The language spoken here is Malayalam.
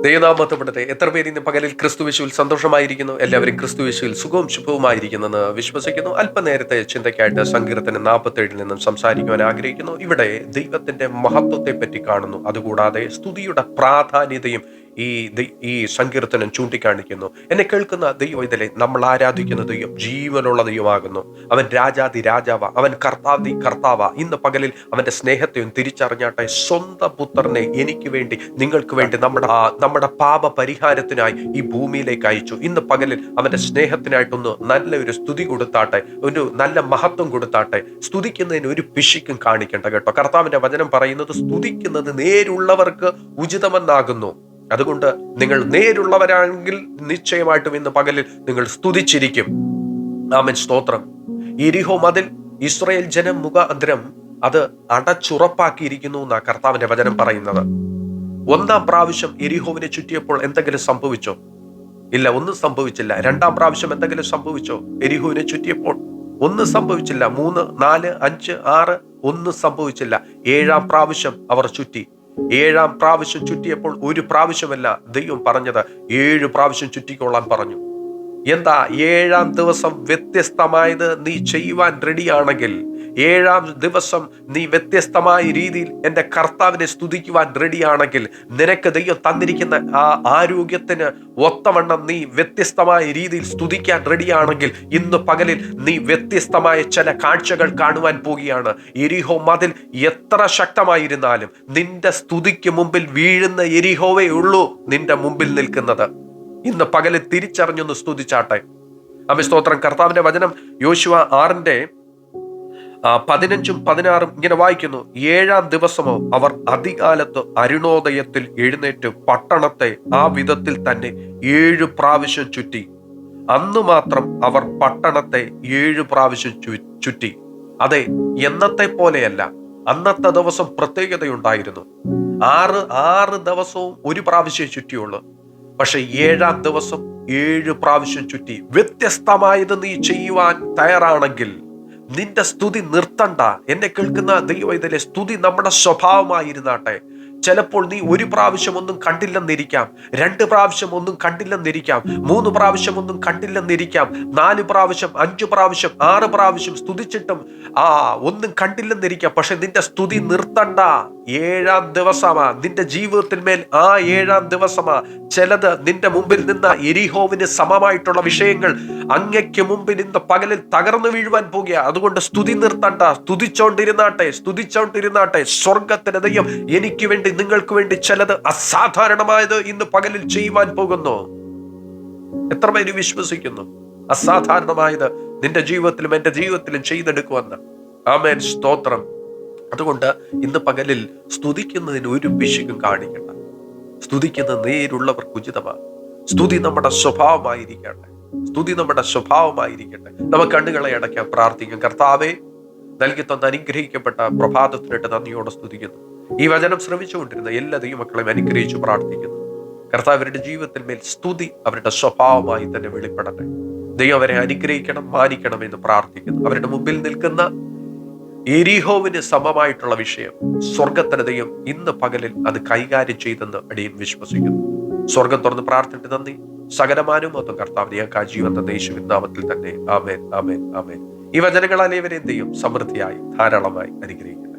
ദൈവനാമത്തപ്പെടട്ടെ എത്ര പേര് ഇന്ന് പകലിൽ ക്രിസ്തുവിശുവിൽ സന്തോഷമായിരിക്കുന്നു? എല്ലാവരും ക്രിസ്തുവിശുവിൽ സുഖവും ശുഭവുമായിരിക്കുന്നെന്ന് വിശ്വസിക്കുന്നു. അല്പനേരത്തെ ചിന്തയ്ക്കായിട്ട് സങ്കീർത്തനം നാൽപ്പത്തേഴിൽ നിന്നും സംസാരിക്കുവാൻ ആഗ്രഹിക്കുന്നു. ഇവിടെ ദൈവത്തിന്റെ മഹത്വത്തെ പറ്റി കാണുന്നു. അതുകൂടാതെ സ്തുതിയുടെ പ്രാധാന്യതയും ഈ ഈ സങ്കീർത്തനം ചൂണ്ടിക്കാണിക്കുന്നു. എന്നെ കേൾക്കുന്ന ദൈവം ഇതിലെ നമ്മൾ ആരാധിക്കുന്ന ദൈവം ജീവനുള്ള ദൈവമാകുന്നു. അവൻ രാജാതി രാജാവ അവൻ കർത്താതി കർത്താവ. ഇന്ന് പകലിൽ അവന്റെ സ്നേഹത്തെയും തിരിച്ചറിഞ്ഞാട്ടെ സ്വന്തം പുത്രനെ എനിക്ക് വേണ്ടി നിങ്ങൾക്ക് വേണ്ടി നമ്മുടെ നമ്മുടെ പാപ പരിഹാരത്തിനായി ഈ ഭൂമിയിലേക്ക് അയച്ചു. ഇന്ന് പകലിൽ അവന്റെ സ്നേഹത്തിനായിട്ടൊന്ന് നല്ല ഒരു സ്തുതി കൊടുത്താട്ടെ ഒരു നല്ല മഹത്വം കൊടുത്താട്ടെ സ്തുതിക്കുന്നതിന് ഒരു പിശിക്കും കാണിക്കേണ്ട കേട്ടോ. കർത്താവിന്റെ വചനം പറയുന്നത് സ്തുതിക്കുന്നത് നേരുള്ളവർക്ക് ഉചിതമെന്നാകുന്നു. അതുകൊണ്ട് നിങ്ങൾ നേരുള്ളവരാണെങ്കിൽ നിശ്ചയമായിട്ടും ഇന്ന് പകലിൽ നിങ്ങൾ സ്തുതിച്ചിരിക്കും. ആമൻ. സ്തോത്രം. ഇരിഹോ മതിൽ ഇസ്രയേൽ ജനം മുഖാന്തരം അത് അടച്ചുറപ്പാക്കിയിരിക്കുന്നു എന്നാണ് കർത്താവിന്റെ വചനം പറയുന്നത്. ഒന്നാം പ്രാവശ്യം എരിഹോവിനെ ചുറ്റിയപ്പോൾ എന്തെങ്കിലും സംഭവിച്ചോ? ഇല്ല ഒന്നും സംഭവിച്ചില്ല. രണ്ടാം പ്രാവശ്യം എന്തെങ്കിലും സംഭവിച്ചോ? എരിഹോവിനെ ചുറ്റിയപ്പോൾ ഒന്നും സംഭവിച്ചില്ല. മൂന്ന് നാല് അഞ്ച് ആറ് ഒന്നും സംഭവിച്ചില്ല. ഏഴാം പ്രാവശ്യം അവർ ചുറ്റി. ഏഴാം പ്രാവശ്യം ചുറ്റിയപ്പോൾ ഒരു പ്രാവശ്യമല്ല ദൈവം പറഞ്ഞത്. ഏഴ് പ്രാവശ്യം ചുറ്റിക്കൊള്ളാൻ പറഞ്ഞു. എന്താ ഏഴാം ദിവസം വ്യത്യസ്തമായത് നീ ചെയ്യുവാൻ റെഡിയാണെങ്കിൽ ഏഴാം ദിവസം നീ വ്യത്യസ്തമായ രീതിയിൽ എന്റെ കർത്താവിനെ സ്തുതിക്കുവാൻ റെഡിയാണെങ്കിൽ നിനക്ക് ദൈവം തന്നിരിക്കുന്ന ആ ആരോഗ്യത്തിന് ഒത്തവണ്ണം നീ വ്യത്യസ്തമായ രീതിയിൽ സ്തുതിക്കാൻ റെഡിയാണെങ്കിൽ ഇന്ന് പകലിൽ നീ വ്യത്യസ്തമായ ചില കാഴ്ചകൾ കാണുവാൻ പോവുകയാണ്. എരിഹോ മതിൽ എത്ര ശക്തമായിരുന്നാലും നിന്റെ സ്തുതിക്ക് മുമ്പിൽ വീഴുന്ന എരിഹോവേ ഉള്ളൂ നിന്റെ മുമ്പിൽ നിൽക്കുന്നത്. ഇന്ന് പകലെ തിരിച്ചറിഞ്ഞൊന്ന് സ്തുതിച്ചാട്ടെ. അമ്മ സ്തോത്രം. കർത്താവിന്റെ വചനം യോശുവ ആറിന്റെ പതിനഞ്ചും പതിനാറും ഇങ്ങനെ വായിക്കുന്നു. ഏഴാം ദിവസമോ അവർ അധികാലത്ത് അരുണോദയത്തിൽ എഴുന്നേറ്റ് പട്ടണത്തെ ആ വിധത്തിൽ തന്നെ ഏഴു പ്രാവശ്യം ചുറ്റി. അന്ന് മാത്രം അവർ പട്ടണത്തെ ഏഴു പ്രാവശ്യം ചുറ്റി. അതെ എന്നത്തെ പോലെയല്ല. അന്നത്തെ ദിവസം പ്രത്യേകതയുണ്ടായിരുന്നു. ആറ് ആറ് ദിവസവും ഒരു പ്രാവശ്യം ചുറ്റിയുള്ളൂ. പക്ഷെ ഏഴാം ദിവസം ഏഴ് പ്രാവശ്യം ചുറ്റി വ്യത്യസ്തമായത് നീ ചെയ്യുവാൻ തയ്യാറാണെങ്കിൽ നിന്റെ സ്തുതി നിർത്തണ്ട. എന്നെ കേൾക്കുന്ന ദൈവം ഇതിലെ സ്തുതി നമ്മുടെ സ്വഭാവമായിരുന്നാട്ടെ. ചിലപ്പോൾ നീ ഒരു പ്രാവശ്യം ഒന്നും കണ്ടില്ലെന്നിരിക്കാം രണ്ട് പ്രാവശ്യം ഒന്നും കണ്ടില്ലെന്നിരിക്കാം മൂന്ന് പ്രാവശ്യം ഒന്നും കണ്ടില്ലെന്നിരിക്കാം നാല് പ്രാവശ്യം അഞ്ചു പ്രാവശ്യം ആറ് പ്രാവശ്യം സ്തുതിച്ചിട്ടും ആ ഒന്നും കണ്ടില്ലെന്നിരിക്കാം. പക്ഷെ നിന്റെ സ്തുതി നിർത്തണ്ട. ഏഴാം ദിവസമാ. നിന്റെ ജീവിതത്തിന്മേൽ ആ ഏഴാം ദിവസമാ. ചിലത് നിന്റെ മുമ്പിൽ നിന്ന എരിഹോവിന് സമമായിട്ടുള്ള വിഷയങ്ങൾ അങ്ങയ്ക്ക് മുമ്പിൽ ഇന്ന് പകലിൽ തകർന്നു വീഴുവാൻ പോകുക അതുകൊണ്ട് സ്തുതി നിർത്തണ്ട. സ്തുതിച്ചോണ്ടിരുന്നാട്ടെ സ്തുതിച്ചോണ്ടിരുന്നാട്ടെ. സ്വർഗത്തിന് ദൈവം എനിക്ക് വേണ്ടി നിങ്ങൾക്ക് വേണ്ടി ചിലത് അസാധാരണമായത് ഇന്ന് പകലിൽ ചെയ്യുവാൻ പോകുന്നു. എത്ര പേര് വിശ്വസിക്കുന്നു? അസാധാരണമായത് നിന്റെ ജീവിതത്തിലും എന്റെ ജീവിതത്തിലും ചെയ്തെടുക്കുമെന്ന്. ആമേൻ. സ്തോത്രം. അതുകൊണ്ട് ഇന്ന് പകലിൽ സ്തുതിക്കുന്നതിന് ഒരു പിശുക്കും കാണിക്കണ്ട. സ്തുതിക്കുന്ന നേരുള്ളവർക്ക് ഉചിതമാണ് സ്തുതി നമ്മുടെ സ്വഭാവമായിരിക്കട്ടെ. സ്തുതി നമ്മുടെ സ്വഭാവമായിരിക്കട്ടെ. നമുക്ക് കണ്ണുകളെ അടയ്ക്കാൻ പ്രാർത്ഥിക്കും. കർത്താവെ നൽകി തന്ന അനുഗ്രഹിക്കപ്പെട്ട പ്രഭാതത്തിനിട്ട് നന്ദിയോടെ സ്തുതിക്കുന്നു. ഈ വചനം ശ്രമിച്ചുകൊണ്ടിരുന്ന എല്ലാ ദൈവമക്കളെയും അനുഗ്രഹിച്ചു പ്രാർത്ഥിക്കുന്നു. കർത്താവ് അവരുടെ ജീവിതത്തിൽ മേൽ സ്തുതി അവരുടെ സ്വഭാവമായി തന്നെ വെളിപ്പെടട്ടെ. ദൈവം അവരെ അനുഗ്രഹിക്കണം മാനിക്കണം എന്ന് പ്രാർത്ഥിക്കുന്നു. അവരുടെ മുമ്പിൽ നിൽക്കുന്ന എരിഹോവിന് സമമായിട്ടുള്ള വിഷയം സ്വർഗത്തിന് ദൈവം ഇന്ന് പകലിൽ അത് കൈകാര്യം ചെയ്തെന്ന് അടിയൻ വിശ്വസിക്കുന്നു. സ്വർഗം തുറന്ന് പ്രാർത്ഥിട്ട് നന്ദി. സകലമാനും കർത്താവ് ഞങ്ങൾക്ക് ആ ജീവൻ തന്ന നാമത്തിൽ തന്നെ. ആമേൻ ആമേൻ ആമേൻ. ഈ വചനങ്ങളാൽ ഇവരെ എന്ത് ചെയ്യും സമൃദ്ധിയായി ധാരാളമായി അനുഗ്രഹിക്കും